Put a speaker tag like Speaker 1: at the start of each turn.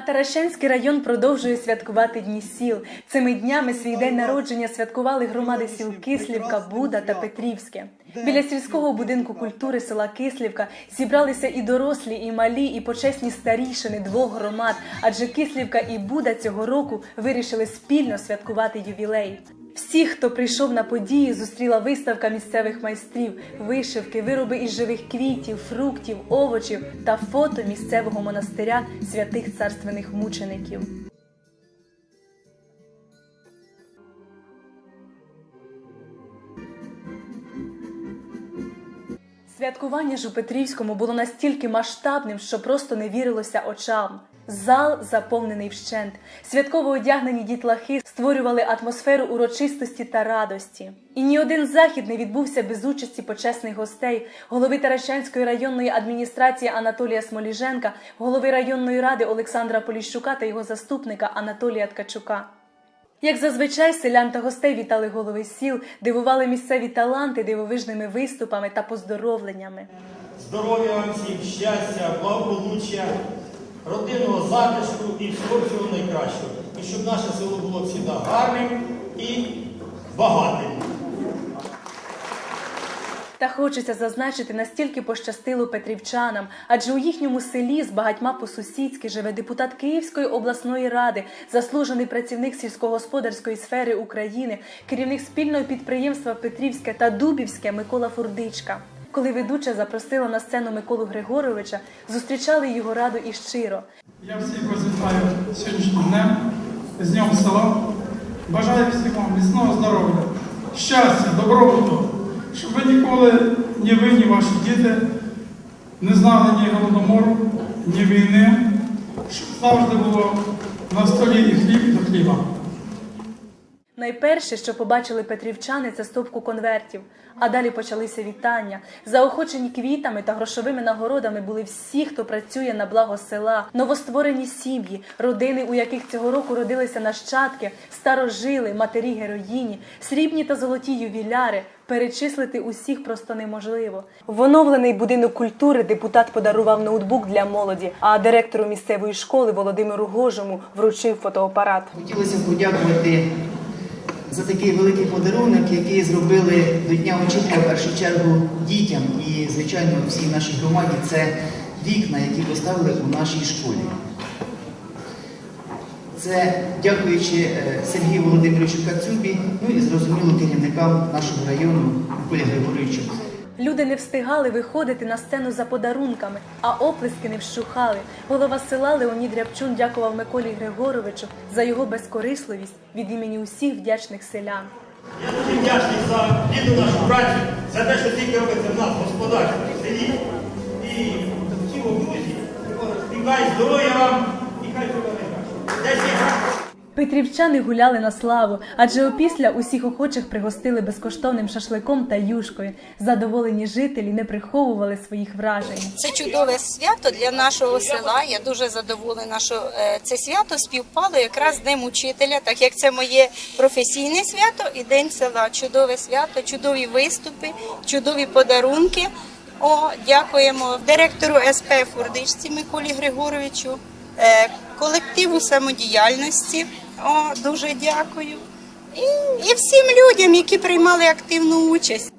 Speaker 1: А Таращанський район продовжує святкувати Дні сіл. Цими днями свій день народження святкували громади сіл Кислівка, Буда та Петрівське. Біля сільського будинку культури села Кислівка зібралися і дорослі, і малі, і почесні старішини двох громад, адже Кислівка і Буда цього року вирішили спільно святкувати ювілей. Всіх, хто прийшов на подію, зустріла виставка місцевих майстрів, вишивки, вироби із живих квітів, фруктів, овочів та фото місцевого монастиря святих царственних мучеників. Святкування ж у Петрівському було настільки масштабним, що просто не вірилося очам. Зал заповнений вщент. Святково одягнені дітлахи створювали атмосферу урочистості та радості. І ні один захід не відбувся без участі почесних гостей, голови Таращанської районної адміністрації Анатолія Смоліженка, голови районної ради Олександра Поліщука та його заступника Анатолія Ткачука. Як зазвичай, селян та гостей вітали голови сіл, дивували місцеві таланти дивовижними виступами та поздоровленнями.
Speaker 2: Здоров'я вам всім, щастя, благополуччя, родинного затишку і всього всього найкращого. І щоб наше село було завжди гарним і багатим.
Speaker 1: Та хочеться зазначити, настільки пощастило петрівчанам, адже у їхньому селі з багатьма по-сусідськи живе депутат Київської обласної ради, заслужений працівник сільськогосподарської сфери України, керівник спільного підприємства Петрівське та Дубівське Микола Фурдичка. Коли ведуча запросила на сцену Миколу Григоровича, зустрічали його раду і щиро.
Speaker 3: Я всіх вас вітаю сьогоднішнім днем, з Днем села. Бажаю всім вам міцного здоров'я, щастя, добробуту, щоб ви ніколи, ні ви, ні ваші діти не знали ні голодомору, ні війни, щоб завжди було на столі і хліб до хліба.
Speaker 1: Найперше, що побачили петрівчани, це стопку конвертів. А далі почалися вітання. Заохочені квітами та грошовими нагородами були всі, хто працює на благо села, новостворені сім'ї, родини, у яких цього року родилися нащадки, старожили, матері героїні, срібні та золоті ювіляри. Перечислити усіх просто неможливо. В оновлений будинок культури депутат подарував ноутбук для молоді, а директору місцевої школи Володимиру Гожому вручив фотоапарат.
Speaker 4: Хотілося подякувати за такий великий подарунок, який зробили до Дня учителя в першу чергу дітям і, звичайно, всій нашій громаді. Це вікна, які поставили у нашій школі. Це дякуючи е, Сергію Володимировичу Кацюбі, ну і зрозуміло керівникам нашого району Миколі Григоровичу.
Speaker 1: Люди не встигали виходити на сцену за подарунками, а оплески не вщухали. Голова села Леонід Рябчун дякував Миколі Григоровичу за його безкорисливість від імені усіх вдячних селян.
Speaker 2: Я дуже вдячний за плідну нашу працю, за те, що тільки робиться в нас в господарстві, в селі. І всі друзі, і здоров'я вам,
Speaker 1: Петрівчани гуляли на славу, адже опісля усіх охочих пригостили безкоштовним шашликом та юшкою. Задоволені жителі не приховували своїх вражень.
Speaker 5: Це чудове свято для нашого села. Я дуже задоволена, що е, це свято співпало якраз з Днем учителя, так як це моє професійне свято і День села. Чудове свято, чудові виступи, чудові подарунки. О, дякуємо директору СП Фурдичці Миколі Григоровичу, е, колективу самодіяльності. О, дуже дякую. І, і всім людям, які приймали активну участь.